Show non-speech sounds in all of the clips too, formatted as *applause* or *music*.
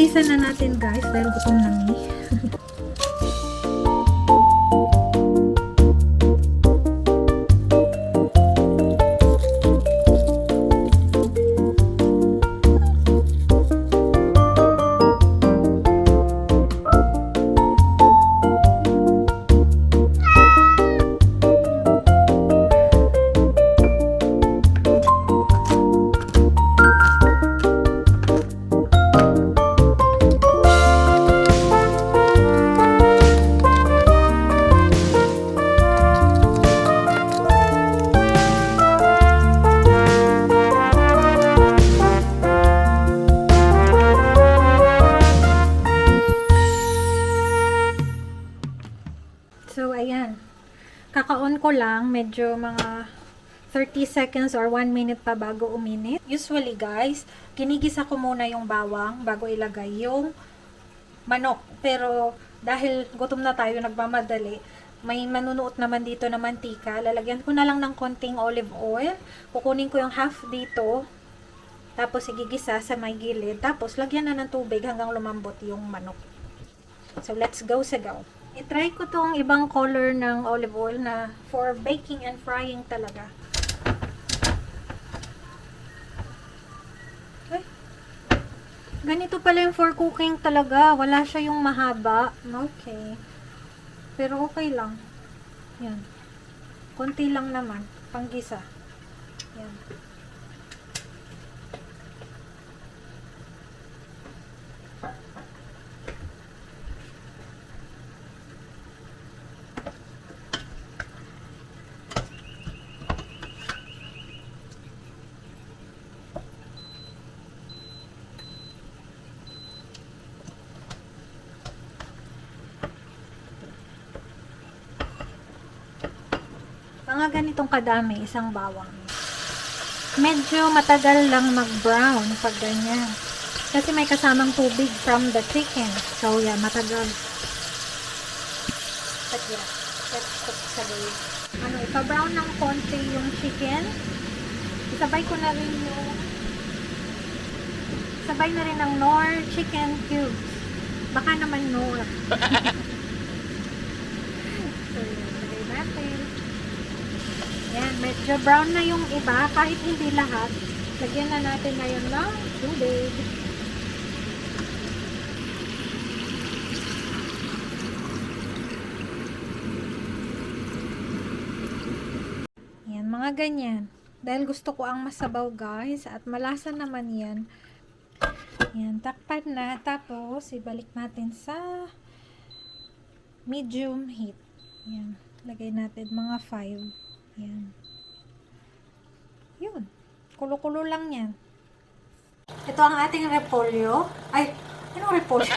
Mabilisan na natin guys dahil gutom na ko lang, medyo mga 30 seconds or 1 minute pa bago uminit. Usually, guys, ginigisa ko muna yung bawang bago ilagay yung manok. Pero, dahil gutom na tayo, nagmamadali, may manunuot naman dito na mantika. Lalagyan ko na lang ng konting olive oil. Kukunin ko yung half dito. Tapos, igigisa sa may gilid. Tapos, lagyan na ng tubig hanggang lumambot yung manok. So, let's go sa go. I-try ko tong ibang color ng olive oil na for baking and frying talaga. Ay. Ganito pala yung for cooking talaga. Wala siya yung mahaba. Okay. Pero okay lang. Yan. Konti lang naman. Panggisa. Yan. Mga ganitong kadami, isang bawang. Medyo matagal lang mag-brown pag ganyan. Kasi may kasamang tubig from the chicken. So, yeah, matagal. But yeah, let's cook sa. Ano, ipa-brown ng konti yung chicken. Isabay ko na rin yung sabay na rin ng Nor chicken cubes. Baka naman Nor. *laughs* so, yun, lagay natin. Medyo brown na yung iba, kahit hindi lahat. Lagyan na natin ngayon ng tubig. Yan, mga ganyan. Dahil gusto ko ang masabaw guys, at malasa naman yan. Yan, takpan na. Tapos, ibalik natin sa medium heat. Yan, lagay natin mga 5. Yan. Kulo-kulo lang yan. Ito ang ating repolyo. Ay, anong repolyo?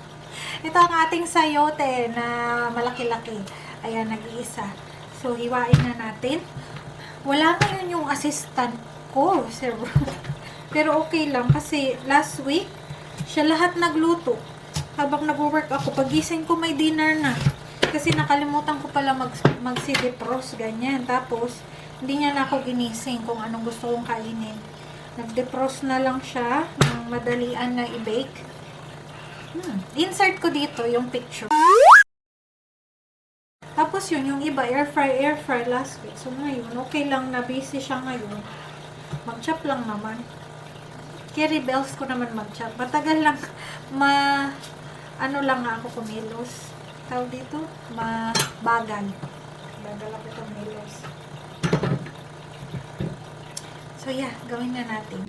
*laughs* Ito ang ating sayote na malaki-laki. Ayan, nag-iisa. So, hiwain na natin. Wala ngayon yung assistant ko, Sir. *laughs* Pero okay lang kasi last week, siya lahat nagluto. Habang nag-work ako, pagising ko may dinner na. Kasi nakalimutan ko pala mag, magsi-defrost, ganyan. Tapos, hindi niya na ako ginising kung anong gusto kong kainin. Nag-defrost na lang siya ng madalian na i-bake. Hmm. Insert ko dito yung picture. Tapos yun, yung iba, air fry, air fry last week. So ngayon, okay lang na busy siya ngayon. Mag-chop lang naman. Carry bells ko naman mag-chop. Matagal lang, *laughs* ma, ano lang nga ako kumilos. Tawag dito, mabagal. Bagal ako kumilos. So yeah, gawin na natin.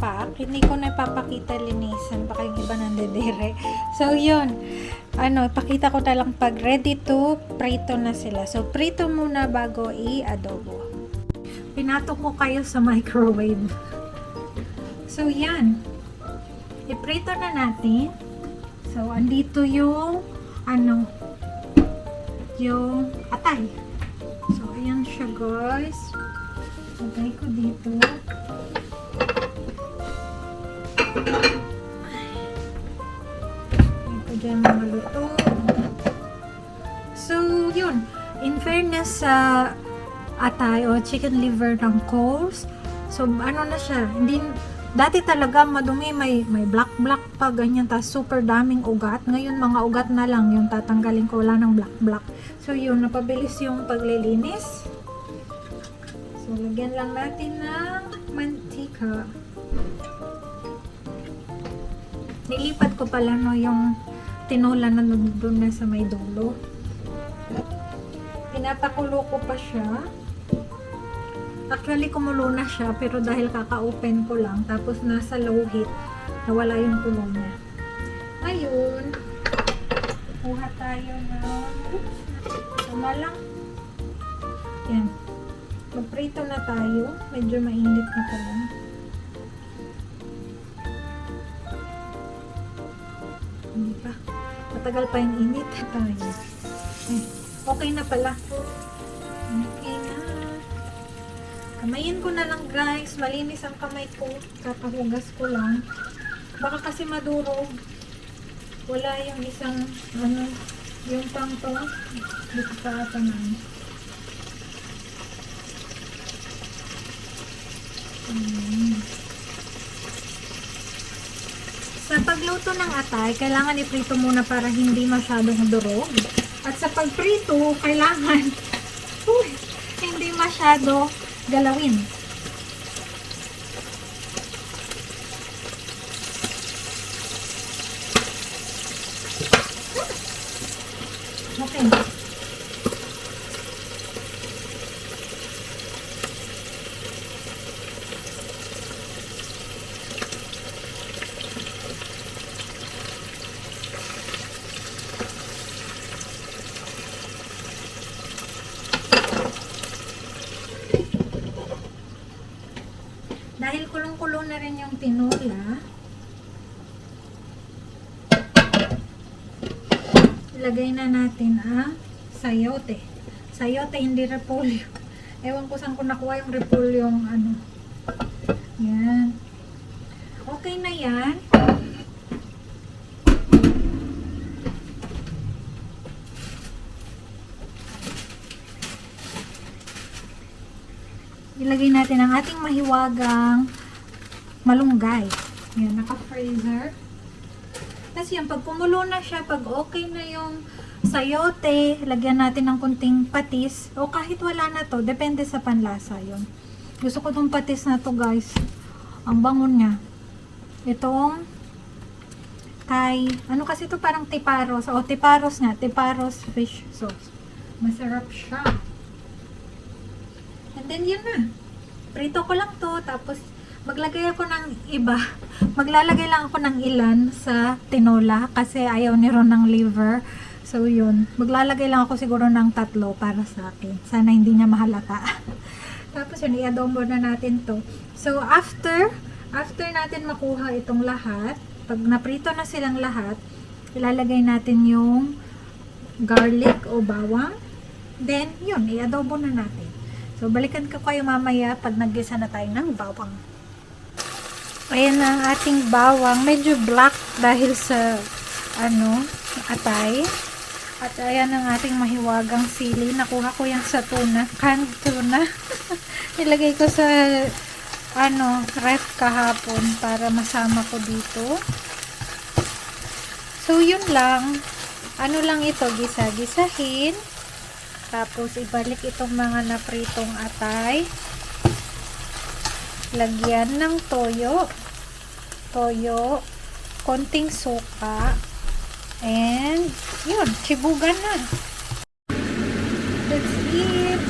Pack. Hindi ko na ipapakita linisan. Baka yung iba nandedere. So, yun. Ano, ipakita ko na lang pag ready to prito na sila. So, prito muna bago i-adobo. Pinato ko kayo sa microwave. So, yan. Iprito na natin. So, andito yung ano, yung atay. So, ayan siya guys. Lagay ko dito. Lagay ko dyan mga. So, yun. In fairness sa atay o chicken liver ng Coles, so ano na siya, hindi, dati talaga madumi, may, may black-black pa, ganyan, tas super daming ugat. Ngayon, mga ugat na lang yung tatanggalin ko, wala ng black-black. So, yun, napabilis yung paglilinis. So, lagyan lang natin ng mantika. Nilipat ko pala no yung tinola na doon na sa may dulo. Pinapakulo ko pa siya. Actually, kumulo na siya, pero dahil kaka-open ko lang, tapos nasa low heat, nawala yung kulo niya. Ngayon, kuha tayo ng, oops, tama lang. Yan. Magprito na tayo. Medyo mainit na pala. Hindi Matagal pa yung init. Tayo. Eh, okay na pala. Okay na. Kamayin ko na lang guys. Malinis ang kamay ko. Kakahugas ko lang. Baka kasi madurog. Wala yung isang ano, yung pang to. Dito sa tanan. Mm. Sa pagluto ng atay, kailangan iprito muna para hindi masyadong durog. At sa pagprito, kailangan *laughs* uy, hindi masyado galawin. Okay. Dahil kulong-kulong na rin yung tinola, ilagay na natin ang sayote. Sayote, hindi repolyo. Ewan ko saan ko nakuha yung repolyo yung ano. Yan. Okay na yan. Ilagay natin ang ating mahiwagang malunggay. Yan, naka-freezer. Tapos yan, pag kumulo na siya, pag okay na yung sayote, lagyan natin ng kunting patis. O kahit wala na to, depende sa panlasa yon. Gusto ko tong patis na to guys. Ang bangon niya. Itong kay, ano kasi to parang tiparos. O tiparos nga, tiparos fish sauce. Masarap siya. Then yun na. Prito ko lang to. Tapos maglagay ako ng iba. Maglalagay lang ako ng ilan sa tinola. Kasi ayaw ni Ron ng liver. So yun. Maglalagay lang ako siguro ng tatlo para sa akin. Sana hindi niya mahalata. *laughs* Tapos yun, i-adobo na natin to. So after, after natin makuha itong lahat, pag naprito na silang lahat, ilalagay natin yung garlic o bawang. Then, yun, i-adobo na natin. So, balikan ko kayo mamaya pag naggisa na tayo ng bawang. Ayan ang ating bawang. Medyo black dahil sa, ano, atay. At ayan ang ating mahiwagang sili. Nakuha ko yan sa tuna. Canned tuna. *laughs* Nilagay ko sa, ano, ref kahapon para masama ko dito. So, yun lang. Ano lang ito, gisa-gisahin. Tapos, ibalik itong mga napritong atay. Lagyan ng toyo. Toyo. Konting suka. And, yun, chibugan na. That's it.